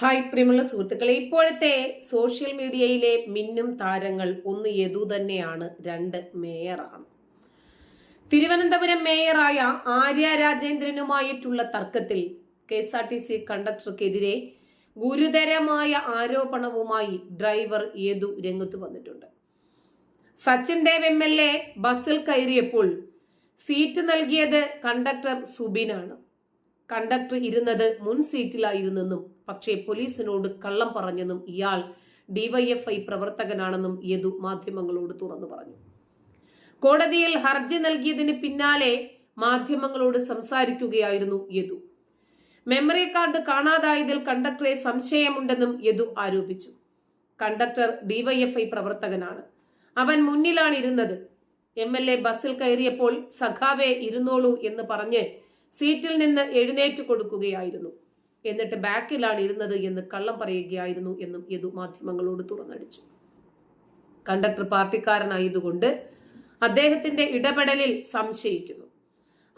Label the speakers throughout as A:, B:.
A: Hi പ്രിയമുള്ള സുഹൃത്തുക്കളെ. ഇപ്പോഴത്തെ സോഷ്യൽ മീഡിയയിലെ മിന്നും താരങ്ങൾ ഒന്ന് യദു തന്നെയാണ് രണ്ട് മേയറാണ്. തിരുവനന്തപുരം മേയറായ ആര്യ രാജേന്ദ്രനുമായിട്ടുള്ള തർക്കത്തിൽ K S R T C കണ്ടക്ടർക്കെതിരെ ഗുരുതരമായ ആരോപണവുമായി ഡ്രൈവർ യദു രംഗത്ത് വന്നിട്ടുണ്ട്. Sachin Dev M L A ബസ്സിൽ കയറിയപ്പോൾ സീറ്റ് നൽകിയത് കണ്ടക്ടർ സുബിനാണ്. കണ്ടക്ടർ ഇരുന്നത് മുൻ സീറ്റിലായിരുന്നെന്നും പക്ഷേ പോലീസിനോട് കള്ളം പറഞ്ഞെന്നും ഇയാൾ ഡിവൈഎഫ്ഐ പ്രവർത്തകനാണെന്നും യദു മാധ്യമങ്ങളോട് തുറന്നു പറഞ്ഞു. കോടതിയിൽ ഹർജി നൽകിയതിന് പിന്നാലെ മാധ്യമങ്ങളോട് സംസാരിക്കുകയായിരുന്നു യദു. മെമ്മറി കാർഡ് കാണാതായതിൽ കണ്ടക്ടറെ സംശയമുണ്ടെന്നും യദു ആരോപിച്ചു. കണ്ടക്ടർ ഡിവൈഎഫ്ഐ പ്രവർത്തകനാണ്. അവൻ മുന്നിലാണ് ഇരുന്നത് എം എൽ എ ബസ്സിൽ കയറിയപ്പോൾ സഖാവെ ഇരുന്നോളൂ എന്ന് പറഞ്ഞ് സീറ്റിൽ നിന്ന് എഴുന്നേറ്റ് കൊടുക്കുകയായിരുന്നു. എന്നിട്ട് ബാക്കിലാണ് ഇരുന്നത് എന്ന് കള്ളം പറയുകയായിരുന്നു എന്നും യദു മാധ്യമങ്ങളോട് തുറന്നടിച്ചു. കണ്ടക്ടർ പാർട്ടിക്കാരനായതുകൊണ്ട് അദ്ദേഹത്തിന്റെ ഇടപെടലിൽ സംശയിക്കുന്നു.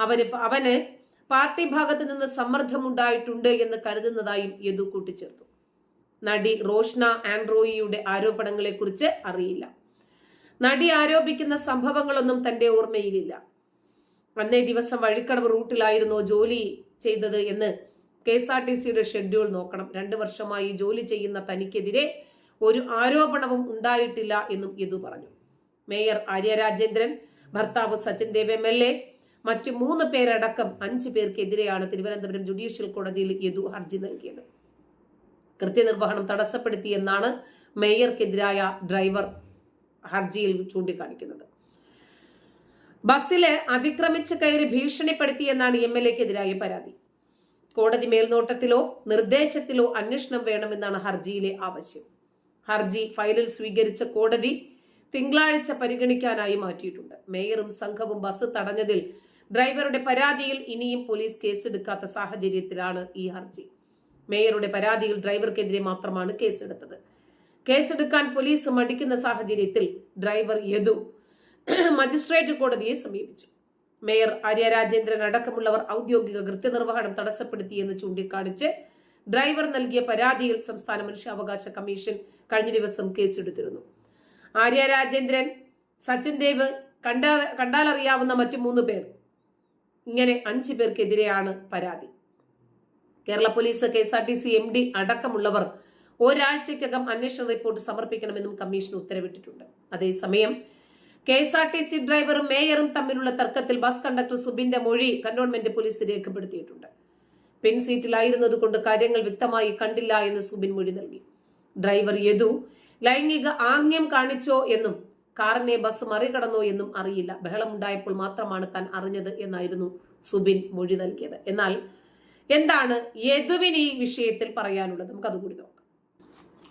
A: അവന് അവന് പാർട്ടി ഭാഗത്ത് നിന്ന് സമ്മർദ്ദമുണ്ടായിട്ടുണ്ട് എന്ന് കരുതുന്നതായും യദു കൂട്ടിച്ചേർത്തു. നടി റോഷ്ന ആൻഡ്രോയിയുടെ ആരോപണങ്ങളെക്കുറിച്ച് അറിയില്ല. നടി ആരോപിക്കുന്ന സംഭവങ്ങളൊന്നും തന്റെ ഓർമ്മയിലില്ല. അന്നേ ദിവസം വഴിക്കടവ് റൂട്ടിലായിരുന്നോ ജോലി ചെയ്തത് എന്ന് കെ എസ് ആർ ടി സിയുടെ ഷെഡ്യൂൾ നോക്കണം. രണ്ടു വർഷമായി ജോലി ചെയ്യുന്ന തനിക്കെതിരെ ഒരു ആരോപണവും ഉണ്ടായിട്ടില്ല എന്നും യദു പറഞ്ഞു. മേയർ ആര്യ രാജേന്ദ്രൻ ഭർത്താവ് Sachin Dev M L A മറ്റു മൂന്ന് പേരടക്കം അഞ്ചു പേർക്കെതിരെയാണ് തിരുവനന്തപുരം ജുഡീഷ്യൽ കോടതിയിൽ യദു ഹർജി നൽകിയത്. കൃത്യനിർവഹണം തടസ്സപ്പെടുത്തിയെന്നാണ് മേയർക്കെതിരായ ഡ്രൈവർ ഹർജിയിൽ ചൂണ്ടിക്കാണിക്കുന്നത്. ബസ്സിൽ അതിക്രമിച്ച് കയറി ഭീഷണിപ്പെടുത്തിയെന്നാണ് എം എൽ എക്കെതിരായ പരാതി. കോടതി മേൽനോട്ടത്തിലോ നിർദ്ദേശത്തിലോ അന്വേഷണം വേണമെന്നാണ് ഹർജിയിലെ ആവശ്യം. ഹർജി ഫയലിൽ സ്വീകരിച്ച കോടതി തിങ്കളാഴ്ച പരിഗണിക്കാനായി മാറ്റിയിട്ടുണ്ട്. മേയറും സംഘവും ബസ് തടഞ്ഞതിൽ ഡ്രൈവറുടെ പരാതിയിൽ ഇനിയും പോലീസ് കേസെടുക്കാത്ത സാഹചര്യത്തിലാണ് ഈ ഹർജി. മേയറുടെ പരാതിയിൽ ഡ്രൈവർക്കെതിരെ മാത്രമാണ് കേസെടുത്തത്. കേസെടുക്കാൻ പോലീസ് മടിക്കുന്ന സാഹചര്യത്തിൽ ഡ്രൈവർ യദു മജിസ്ട്രേറ്റ് കോടതിയെ സമീപിച്ചു. മേയർ ആര്യ രാജേന്ദ്രൻ അടക്കമുള്ളവർ ഔദ്യോഗിക കൃത്യനിർവഹണം തടസ്സപ്പെടുത്തിയെന്ന് ചൂണ്ടിക്കാണിച്ച് ഡ്രൈവർ നൽകിയ പരാതിയിൽ സംസ്ഥാന മനുഷ്യാവകാശ കമ്മീഷൻ കഴിഞ്ഞ ദിവസം കേസെടുത്തിരുന്നു. ആര്യ രാജേന്ദ്രൻ സച്ചിൻ ദേവ് കണ്ടാ കണ്ടാലറിയാവുന്ന മറ്റു മൂന്ന് പേർ. ഇങ്ങനെ അഞ്ചു പേർക്കെതിരെയാണ് പരാതി. Kerala police K S R T C M D അടക്കമുള്ളവർ ഒരാഴ്ചയ്ക്കകം അന്വേഷണ റിപ്പോർട്ട് സമർപ്പിക്കണമെന്നും കമ്മീഷൻ ഉത്തരവിട്ടിട്ടുണ്ട്. അതേസമയം K S R T C ഡ്രൈവറും മേയറും തമ്മിലുള്ള തർക്കത്തിൽ ബസ് കണ്ടക്ടർ സുബിന്റെ മൊഴി കന്റോൺമെന്റ് പോലീസ് രേഖപ്പെടുത്തിയിട്ടുണ്ട്. പിൻ സീറ്റിലായിരുന്നത് കൊണ്ട് കാര്യങ്ങൾ വ്യക്തമായി കണ്ടില്ല എന്ന് സുബിൻ മൊഴി നൽകി. ഡ്രൈവർ യദു ലൈംഗിക ആംഗ്യം കാണിച്ചോ എന്നും കാറിനെ ബസ് മറികടന്നോ എന്നും അറിയില്ല. ബഹളമുണ്ടായപ്പോൾ മാത്രമാണ് താൻ അറിഞ്ഞത് എന്നായിരുന്നു സുബിൻ മൊഴി നൽകിയത്. എന്നാൽ എന്താണ് യദുവിന് ഈ വിഷയത്തിൽ പറയാനുള്ളത്? നമുക്ക് അതുകൂടി നോക്കാം.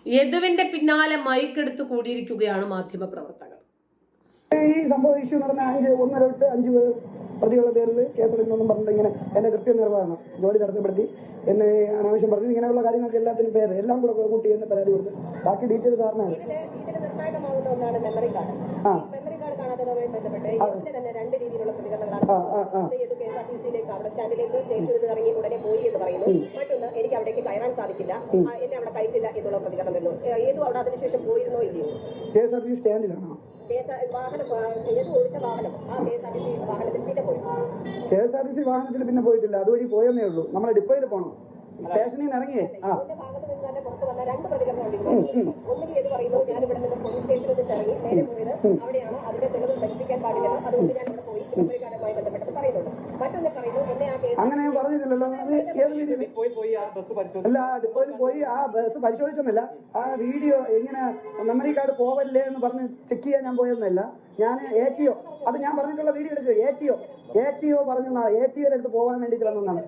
A: യദുവിന്റെ പിന്നാലെ മൈക്കെടുത്ത് കൂടിയിരിക്കുകയാണ് മാധ്യമപ്രവർത്തകർ.
B: ഈ സംഭവ ഇഷ്യൂ നടന്ന അഞ്ച് ഒന്നര തൊട്ട് അഞ്ച് പേർ പ്രതികളുടെ പേരിൽ കേസെടുക്കണമെന്നും പറഞ്ഞിട്ട് ഇങ്ങനെ എന്നെ കൃത്യനിർവഹണം ജോലി തടസ്സപ്പെടുത്തി എന്നെ അനാവശ്യം പറഞ്ഞു ഇങ്ങനെയുള്ള കാര്യങ്ങൾക്ക് എല്ലാത്തിനും പേര് എല്ലാം കൂടെ കൂട്ടി എന്ന് പരാതി കൊടുത്തു. ബാക്കി ഡീറ്റെയിൽസ് സാറിനാണ്. ആ.
C: മറ്റൊന്ന് എനിക്ക് അവിടേക്ക് കയറാൻ സാധിക്കില്ല. ആ, എന്നെ അവിടെ കയറ്റില്ല എന്നുള്ള പ്രതികരണം വരുന്നു. അവിടെ അതിനുശേഷം പോയിരുന്നോ ഇല്ലയോ?
B: കെ എസ് ആർ ടി സ്റ്റാൻഡിലാണോ.
C: വാഹനം ആ, ഓടിച്ച വാഹനം? ആ K S R T C വാഹനത്തിൽ പിന്നെ പോയി.
B: K S R T C വാഹനത്തിൽ പിന്നെ പോയിട്ടില്ല. അതുവഴി പോയെന്നേ ഉള്ളൂ. നമ്മളെ ഡിപ്പോയിൽ പോകണം സ്റ്റേഷനിൽ നിന്ന് ഇറങ്ങിയേ. ആ.
C: രണ്ട് ഒന്നുകിൽ ഏത് പറയുന്നു ഞാൻ ഇവിടെ നിന്ന് പോലീസ് സ്റ്റേഷനിൽ നിന്ന് ഇറങ്ങി നേരെ പോയത് അവിടെയാണ്. അതിന്റെ തെളിവ് നശിപ്പിക്കാൻ പാടില്ല അതുകൊണ്ട് ഞാൻ ഇവിടെ പോയി ബന്ധപ്പെട്ടത് പറയുന്നുണ്ട്. മറ്റൊന്ന് പറയുന്നു എന്നെ ആ കേസ്
B: പറഞ്ഞിട്ടില്ലല്ലോ അത് ഏത്
D: വീഡിയോ
B: അല്ല ആ ഡിപ്പോയിൽ പോയി ആ ബസ് പരിശോധിച്ചെന്നല്ല ആ വീഡിയോ എങ്ങനെ മെമ്മറി കാർഡ് പോവല്ലേ എന്ന് പറഞ്ഞ് ചെക്ക് ചെയ്യാൻ ഞാൻ പോയെന്നല്ല ഞാൻ എ ടി ഒ അത് ഞാൻ പറഞ്ഞിട്ടുള്ള വീഡിയോ എടുക്കുക A T O A T O പറഞ്ഞു എ ടി ഒയുടെ അടുത്ത് പോകാൻ വേണ്ടിയിട്ട് വന്നതാണ്.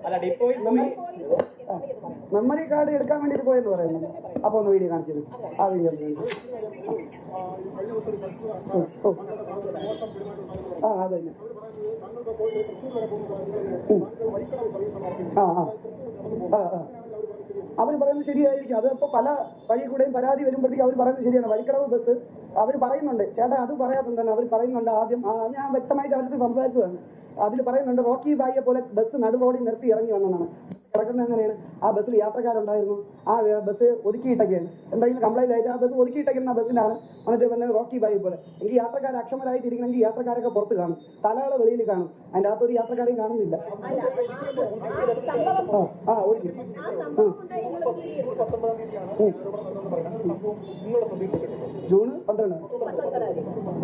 B: മെമ്മറി കാർഡ് എടുക്കാൻ വേണ്ടിയിട്ട് പോയെന്ന് പറയുന്നു. അപ്പൊ ഒന്ന് വീഡിയോ കാണിച്ചത് ആ വീഡിയോ ആ അത് അവർ പറയുന്നത് ശരിയായിരിക്കും. അത് ഇപ്പോൾ പല വഴി കൂടെയും പരാതി വരുമ്പോഴത്തേക്കും അവർ പറയുന്നത് ശരിയാണ്. വഴിക്കടവ് ബസ് അവർ പറയുന്നുണ്ട്. ചേട്ടാ അത് പറയാത്തത് തന്നെ അവർ പറയുന്നുണ്ട് ആദ്യം. ഞാൻ വ്യക്തമായിട്ട് അവരുടെ സംസാരിച്ചതാണ്. അതിൽ പറയുന്നുണ്ട് റോക്കി ബായിയെ പോലെ ബസ് നടുറോഡിൽ നിർത്തി ഇറങ്ങി വന്നതാണ് കിടക്കുന്നത് എങ്ങനെയാണ്? ആ ബസ്സിൽ യാത്രക്കാരുണ്ടായിരുന്നു. ആ ബസ് ഒതുക്കിയിട്ടൊക്കെയാണ്. എന്തെങ്കിലും കംപ്ലൈന്റ് ആയിട്ട് ആ ബസ് ഒതുക്കിയിട്ടേക്കുന്ന ബസ്സിലാണ്. മറ്റേ പിന്നെ റോക്കി ബായി പോലെ. എനിക്ക് യാത്രക്കാർ അക്ഷമരായിട്ട് ഇരിക്കണമെങ്കിൽ യാത്രക്കാരൊക്കെ പുറത്ത് കാണും. തലകളെ വെളിയിൽ കാണും. അതിന്റെ അകത്ത് ഒരു യാത്രക്കാരെയും കാണുന്നില്ല.
C: ആ ഒരു
B: ജൂണ് പന്ത്രണ്ട്.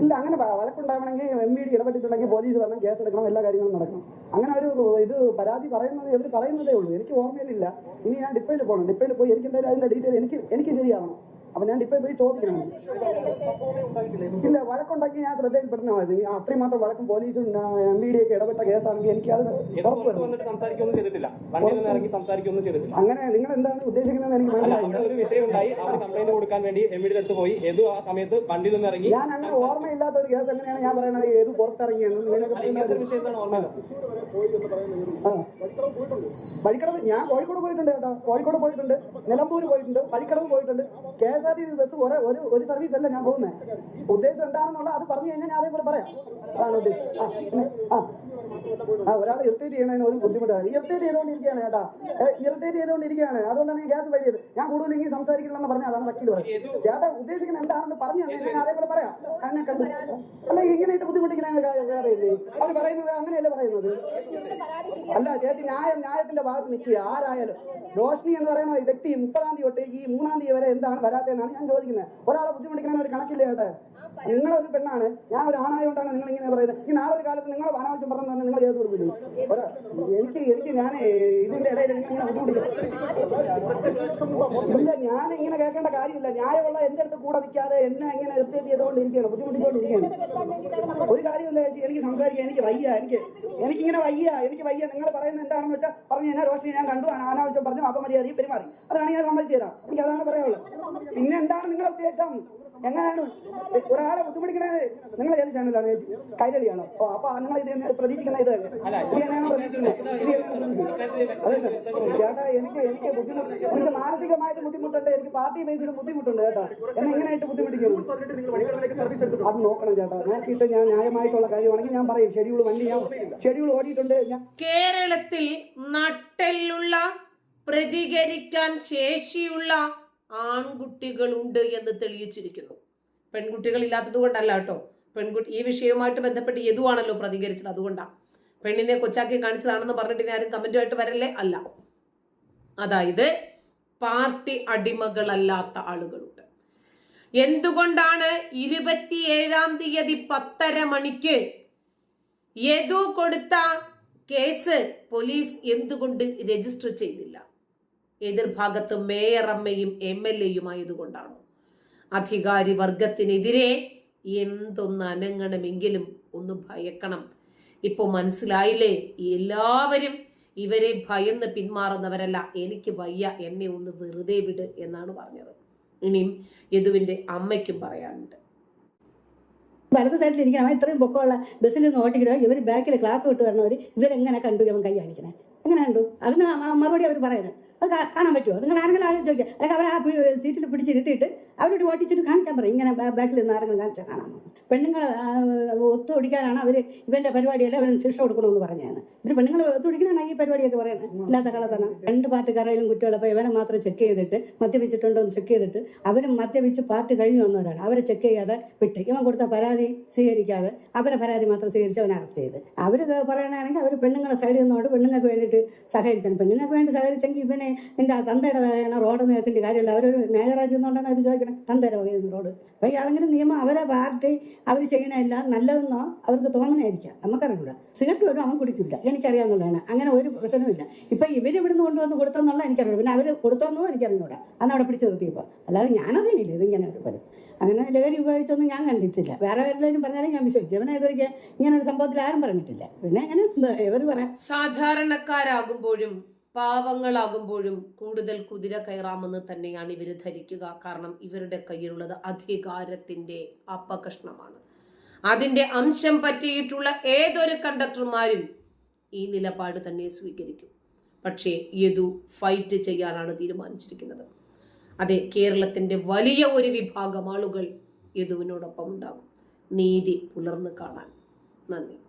B: ഇല്ല അങ്ങനെ വഴക്കുണ്ടാവണമെങ്കിൽ എം ഇ ഡി ഇടപെട്ടിട്ടുണ്ടെങ്കിൽ പോലീസ് വരണം കേസ് എടുക്കണം എല്ലാ കാര്യങ്ങളും നടക്കണം. അങ്ങനെ ഒരു ഇത് പരാതി പറയുന്നത് ഇവർ പറയുന്നതേ ഉള്ളൂ. എനിക്ക് ഓർമ്മയിലില്ല. ഇനി ഞാൻ ഡിപ്പയിൽ പോകണം ഡിപ്പയിൽ പോയി എനിക്ക് എന്തായാലും അതിന്റെ ഡീറ്റെയിൽ എനിക്ക് എനിക്ക് ശരിയാവണം. അപ്പൊ ഞാൻ ഇപ്പൊ പോയി ചോദിക്കണം. ഇല്ല വഴക്കുണ്ടാക്കി ഞാൻ ശ്രദ്ധയിൽപ്പെടുന്നതായിരുന്നു. അത്രയും മാത്രം വഴക്കും പോലീസും എം ബി ഡി ഒക്കെ ഇടപെട്ട കേസാണെങ്കിൽ എനിക്ക് അത് അങ്ങനെ നിങ്ങൾ എന്താണ് ഉദ്ദേശിക്കുന്നത് എനിക്ക്
D: മനസ്സിലായി
B: ഞാൻ അങ്ങനെ ഓർമ്മയില്ലാത്ത ഒരു കേസ് എങ്ങനെയാണ് ഞാൻ പറയുന്നത് ഏത് പുറത്തിറങ്ങിയെന്നും. വഴിക്കടവ് ഞാൻ കോഴിക്കോട് പോയിട്ടുണ്ട് കേട്ടോ. കോഴിക്കോട് പോയിട്ടുണ്ട്. നിലമ്പൂർ പോയിട്ടുണ്ട്. വഴിക്കടവ് പോയിട്ടുണ്ട്. K S R T C bus ഒരേ ഒരു ഒരു സർവീസ് അല്ല ഞാൻ പോകുന്നത് ഉദ്ദേശം എന്താണെന്നുള്ള അത് പറഞ്ഞു കഴിഞ്ഞാൽ ഞാൻ അതേപോലെ പറയാം. അതാണ് ഉദ്ദേശം. ആ. ഒരാൾ ഇറിറ്റേറ്റ് ചെയ്യണതിന് ഒരു ബുദ്ധിമുട്ടാണ്. ഇറിറ്റേറ്റ് ചെയ്തുകൊണ്ടിരിക്കുകയാണ് ചേട്ടാ. ഇറിറ്റേറ്റ് ചെയ്തുകൊണ്ടിരിക്കുകയാണ്. അതുകൊണ്ടാണ് ഈ ഗ്യാസ് വരിയത് ഞാൻ കൂടുതലെങ്കിൽ സംസാരിക്കില്ലെന്ന് പറഞ്ഞാൽ അതാണ് വക്കീൽ പറയുന്നത്. ചേട്ടാ ഉദ്ദേശിക്കുന്നത് എന്താണെന്ന് പറഞ്ഞു തന്നെ ഞാൻ അതേപോലെ പറയാം. എന്നെ കണ്ടു. അല്ല ഇങ്ങനെയിട്ട് ബുദ്ധിമുട്ടിക്കണേ കാര്യമില്ലേ അവർ പറയുന്നത് അങ്ങനെയല്ലേ പറയുന്നത്? അല്ല ചേച്ചി ന്യായം ന്യായത്തിന്റെ ഭാഗത്ത് നിൽക്കുക. ആരായാലും. റോഷ്നി എന്ന് പറയുന്ന വ്യക്തി മുപ്പതാം തീയതി തൊട്ട് ഈ മൂന്നാം തീയതി വരെ എന്താണ് വരാത്തതെന്നാണ് ഞാൻ ചോദിക്കുന്നത്. ഒരാളെ ബുദ്ധിമുട്ടിക്കണമെന്ന് ഒരു കണക്കില്ല ചേട്ടാ? നിങ്ങളെ ഒരു പെണ്ണാണ്. ഞാൻ ഒരു ആണായോണ്ടാണ് നിങ്ങൾ ഇങ്ങനെ പറയുന്നത്. ഈ നാളെ ഒരു കാലത്ത് നിങ്ങളെ അനാവശ്യം പറഞ്ഞു നിങ്ങൾ കേസ് കൊടുക്കില്ലേ എനിക്ക് എനിക്ക് ഞാൻ ഇതിന്റെ ഇടയിൽ ഇല്ല ഞാൻ ഇങ്ങനെ കേൾക്കേണ്ട കാര്യമില്ല. ന്യായമുള്ള എന്റെ അടുത്ത് കൂടെ നിൽക്കാതെ എന്നെ ഇങ്ങനെ ഇറിറ്റേറ്റ് ചെയ്തുകൊണ്ടിരിക്കുകയാണ് ബുദ്ധിമുട്ടിച്ചുകൊണ്ടിരിക്കുകയാണ്.
C: വരുത്താൻ
B: ഒരു കാര്യമില്ല ചേച്ചി എനിക്ക് സംസാരിക്കാൻ എനിക്ക് വയ്യ എനിക്ക് എനിക്കിങ്ങനെ വയ്യ എനിക്ക് വയ്യ. നിങ്ങൾ പറയുന്നത് എന്താണെന്ന് വെച്ചാൽ പറഞ്ഞു കഴിഞ്ഞാൽ റോഷിനി ഞാൻ കണ്ടു അന- അനാവശ്യം പറഞ്ഞു അപമര്യാദയും പെരുമാറി. അതാണ് ഞാൻ സമ്മതിച്ചു തരാം. എനിക്ക് അതാണ് പറയാനുള്ളത്. പിന്നെ എന്താണ് നിങ്ങളുടെ ഉദ്ദേശം? എങ്ങനെയാണ്? ഒരാളെ ബുദ്ധിമുട്ടിക്കണത് നിങ്ങൾ ഏത് ചാനലാണ് ചേച്ചി കൈരളിയാണോ? ഓ അപ്പൊ നിങ്ങൾ ഇത് പ്രതീക്ഷിക്കുന്ന ഇത് തന്നെ. ഇത് തന്നെയാണോ പ്രതീക്ഷിക്കുന്നത്. ഇത് തന്നെയാണോ പ്രതീക്ഷിക്കുന്നത്. അതല്ല ചേട്ടാ എനിക്ക് എനിക്ക് ബുദ്ധിമുട്ട് എനിക്ക് മാനസികമായിട്ട് ബുദ്ധിമുട്ടുണ്ട്. എനിക്ക് പാർട്ടി ബേസിലും ബുദ്ധിമുട്ടുണ്ട് ചേട്ടാ. എന്നെ എങ്ങനെയായിട്ട് ബുദ്ധിമുട്ടിക്കുന്നു അത് നോക്കണം ചേട്ടാ. നോക്കിയിട്ട് ഞാൻ ന്യായമായിട്ടുള്ള കാര്യമാണെങ്കിൽ ഞാൻ പറയും. ഷെഡ്യൂൾ വണ്ടി ഞാൻ ഷെഡ്യൂൾ ഓടിയിട്ടുണ്ട്. ഞാൻ
A: കേരളത്തിൽ നട്ടെല്ലുള്ള പ്രതികരിക്കാൻ ശേഷിയുള്ള ആൺകുട്ടികളുണ്ട് എന്ന് തെളിയിച്ചിരിക്കുന്നു. പെൺകുട്ടികൾ ഇല്ലാത്തത് കൊണ്ടല്ല കേട്ടോ. പെൺകുട്ടി ഈ വിഷയവുമായിട്ട് ബന്ധപ്പെട്ട് യദുവാണല്ലോ പ്രതികരിച്ചത് അതുകൊണ്ടാണ് പെണ്ണിനെ കൊച്ചാക്കി കാണിച്ചതാണെന്ന് പറഞ്ഞിട്ട് ഇനി ആരും കമന്റുമായിട്ട് വരല്ലേ? അല്ല. അതായത് പാർട്ടി അടിമകളല്ലാത്ത ആളുകളുണ്ട്. എന്തുകൊണ്ടാണ് ഇരുപത്തിയേഴാം തീയതി പത്തര മണിക്ക് യദു കൊടുത്ത കേസ് പോലീസ് എന്തുകൊണ്ട് രജിസ്റ്റർ ചെയ്തില്ല? എതിർഭാഗത്ത് മേയർ അമ്മയും എം എൽ എയുമായതുകൊണ്ടാണ്. അധികാരി വർഗത്തിനെതിരെ എന്തൊന്ന് അനങ്ങണമെങ്കിലും ഒന്ന് ഭയക്കണം. ഇപ്പൊ മനസ്സിലായില്ലേ? എല്ലാവരും ഇവരെ ഭയന്ന് പിന്മാറുന്നവരല്ല. എനിക്ക് വയ്യ എന്നെ ഒന്ന് വെറുതെ വിട് എന്നാണ് പറഞ്ഞത്. ഇനിയും യദുവിന്റെ അമ്മയ്ക്കും പറയാനുണ്ട്.
E: വലത് സൈഡിൽ ഇരിക്കണം അവൻ ഇത്രയും പൊക്കമുള്ള ബസ്സിൽ നിന്ന് ഓട്ടിക്കണോ ഇവർ ബാക്കിൽ ക്ലാസ് വിട്ട് വരണവർ ഇവരെങ്ങനെ കണ്ടു ഇവൻ കൈ കാണിക്കണേ? എങ്ങനെ കണ്ടു? അതിന് മറുപടി അവർ പറയണേ. അത് കാണാൻ പറ്റുമോ? നിങ്ങൾ ആരെങ്കിലും ആരോ ചോദിക്കുക. അല്ലെങ്കിൽ അവർ ആ സീറ്റിൽ പിടിച്ചിരുത്തിയിട്ട് അവരോട് ഓട്ടിച്ചിട്ട് കാണിക്കാൻ പറയും. ഇങ്ങനെ ബാക്കിൽ നിന്ന് ആരെങ്കിലും കാണിച്ചാൽ കാണാൻ പെണ്ണുങ്ങൾ ഒത്തു ഓടിക്കാനാണ് അവർ ഇവന്റെ പരിപാടിയല്ല അവന് ശിക്ഷ കൊടുക്കണമെന്ന് പറഞ്ഞാണ് ഇവർ പെണ്ണുങ്ങൾ ഒത്തു ഒത്തുപിടിക്കണ ഈ പരിപാടിയൊക്കെ പറയണേ. ഇല്ലാത്ത കളത്താണ് രണ്ട് പാട്ടുകാരായാലും കുറ്റമുള്ളപ്പോൾ ഇവനെ മാത്രം ചെക്ക് ചെയ്തിട്ട് മദ്യപിച്ചിട്ടുണ്ടോ എന്ന് ചെക്ക് ചെയ്തിട്ട് അവരും മദ്യപിച്ച് പാട്ട് കഴിഞ്ഞു വന്നവരാണ്. അവരെ ചെക്ക് ചെയ്യാതെ വിട്ട് ഇവൻ കൊടുത്ത പരാതി സ്വീകരിക്കാതെ അവരെ പരാതി മാത്രം സ്വീകരിച്ച് അവനെ അറസ്റ്റ് ചെയ്ത്. അവർ പറയണമെങ്കിൽ അവർ പെണ്ണുങ്ങളെ സൈഡിൽ നിന്നുകൊണ്ട് പെണ്ണുങ്ങൾക്ക് വേണ്ടിയിട്ട് സഹകരിച്ചാണ്. പെണ്ണുങ്ങൾക്ക് വേണ്ടി സഹകരിച്ചെങ്കിൽ ഇവനെ നിന്റെ തന്തയുടെ വകയാണ് റോഡ് കേൾക്കേണ്ട കാര്യമില്ല. അവരൊരു മേജറാജ് എന്നുകൊണ്ടാണ് അവർ ചോദിക്കണം. തന്തയുടെ വകയെന്ന് റോഡ്. അപ്പോൾ അതങ്ങനെ നിയമം അവരെ പാർട്ടി അവർ ചെയ്യണമല്ല നല്ലതെന്നോ അവർക്ക് തോന്നണമായിരിക്കാം നമുക്കറിയില്ല സിഗരറ്റ് വരും അവൻ കുടിക്കില്ല എനിക്കറിയാവുന്നതാണ് അങ്ങനെ ഒരു പ്രശ്നമില്ല ഇപ്പം ഇവർ ഇവിടുന്ന് കൊണ്ടുവന്ന് കൊടുത്തെന്നുള്ള എനിക്കറിയില്ല പിന്നെ അവർ കൊടുത്തോന്നോ എനിക്കറിഞ്ഞൂടാ. അന്ന് അവിടെ പിടിച്ച് നിർത്തിയപ്പോൾ അല്ലാതെ ഞാനറിയണില്ല ഇതിങ്ങനെ ഒരു പരം അങ്ങനെ ലഹരി ഉപയോഗിച്ചൊന്നും ഞാൻ കണ്ടിട്ടില്ല. വേറെ എല്ലാവരും പറഞ്ഞാലും ഞാൻ വിശ്വസിക്കും. ഇവനെ ഇവർക്ക് ഇങ്ങനെ ഒരു സംഭവത്തിൽ ആരും പറഞ്ഞിട്ടില്ല. പിന്നെ അങ്ങനെ ഇവർ പറയാം?
A: സാധാരണക്കാരാകുമ്പോഴും പാവങ്ങളാകുമ്പോഴും കൂടുതൽ കുതിര കയറാമെന്ന് തന്നെയാണ് ഇവർ ധരിക്കുക. കാരണം ഇവരുടെ കയ്യിലുള്ളത് അധികാരത്തിന്റെ അപകഷ്ണമാണ്. അതിന്റെ അംശം പറ്റിയിട്ടുള്ള ഏതൊരു കണ്ടക്ടർമാരും ഈ നിലപാട് തന്നെ സ്വീകരിക്കും. പക്ഷേ യദു ഫൈറ്റ് ചെയ്യാനാണ് തീരുമാനിച്ചിരിക്കുന്നത്. അതെ കേരളത്തിന്റെ വലിയ ഒരു വിഭാഗം ആളുകൾ യദുവിനോടൊപ്പം ഉണ്ടാകും. നീതി പുലർന്നു കാണാൻ. നന്ദി.